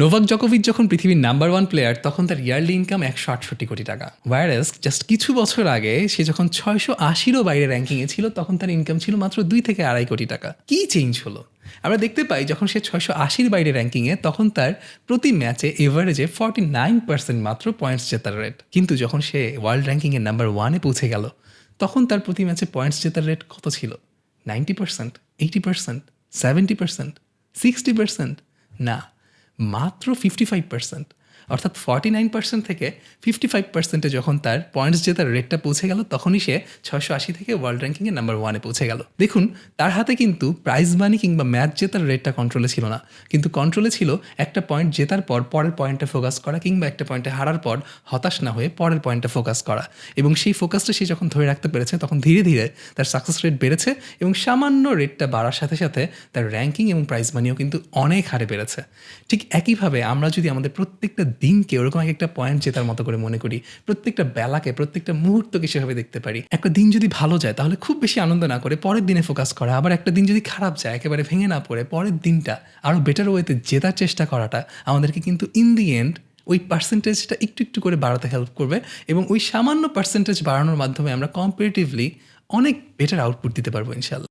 Novak জকোভিচ যখন পৃথিবীর number one player তখন তার ইয়ারলি ইনকাম একশো আটষট্টি কোটি টাকা। ওয়ারেস জাস্ট কিছু বছর আগে, সে যখন ছয়শো আশিরও বাইরে র্যাঙ্কিংয়ে ছিল, তখন তার ইনকাম ছিল মাত্র দুই থেকে আড়াই কোটি টাকা। কি চেঞ্জ হলো? আমরা দেখতে পাই, যখন সে ছয়শো আশির বাইরে র্যাঙ্কিংয়ে তখন তার প্রতি ম্যাচে এভারেজে ফর্টি নাইন পার্সেন্ট মাত্র পয়েন্টস জেতার রেট কিন্তু যখন সে ওয়ার্ল্ড র্যাঙ্কিংয়ে নাম্বার ওয়ানে পৌঁছে গেল, তখন তার প্রতি ম্যাচে পয়েন্টস জেতার রেট কত ছিল? Ninety percent eighty percent seventy percent sixty percent না। মাত্র ফিফটি ফাইভ পার্সেন্ট অর্থাৎ ফর্টি নাইন পার্সেন্ট থেকে ফিফটি ফাইভ পার্সেন্টে যখন তার পয়েন্টস জেতার রেটটা পৌঁছে গেল, তখনই সে ছশো আশি থেকে ওয়ার্ল্ড র্যাঙ্কিংয়ে নাম্বার ওয়ানে পৌঁছে গেল। দেখুন, তার হাতে কিন্তু প্রাইজ মানি কিংবা ম্যাচ জেতার রেটটা কন্ট্রোলে ছিল না। কিন্তু কন্ট্রোলে ছিল একটা পয়েন্ট জেতার পর পরের পয়েন্টে ফোকাস করা কিংবা একটা পয়েন্টে হারার পর হতাশ না হয়ে পরের পয়েন্টে ফোকাস করা। এবং সেই ফোকাসটা সে যখন ধরে রাখতে পেরেছে, তখন ধীরে ধীরে তার সাকসেস রেট বেড়েছে এবং সামান্য রেটটা বাড়ার সাথে সাথে তার র্যাঙ্কিং এবং প্রাইজ মানিও কিন্তু অনেক হারে বেড়েছে। ঠিক একইভাবে আমরা যদি আমাদের প্রত্যেকটা দিনকে ওরকম এক একটা পয়েন্ট জেতার মতো করে মনে করি, প্রত্যেকটা বেলাকে, প্রত্যেকটা মুহূর্তকে সেভাবে দেখতে পারি। একটা দিন যদি ভালো যায়, তাহলে খুব বেশি আনন্দ না করে পরের দিনে ফোকাস করা, আবার একটা দিন যদি খারাপ যায়, একেবারে ভেঙে না পড়ে, পরের দিনটা আরও বেটার ওয়েতে জেতার চেষ্টা করাটা আমাদেরকে কিন্তু ইন দি এন্ড ওই পার্সেন্টেজটা একটু একটু করে বাড়াতে হেল্প করবে এবং ওই সামান্য পার্সেন্টেজ বাড়ানোর মাধ্যমে আমরা কম্পারেটিভলি অনেক বেটার আউটপুট দিতে পারব ইনশাল্লাহ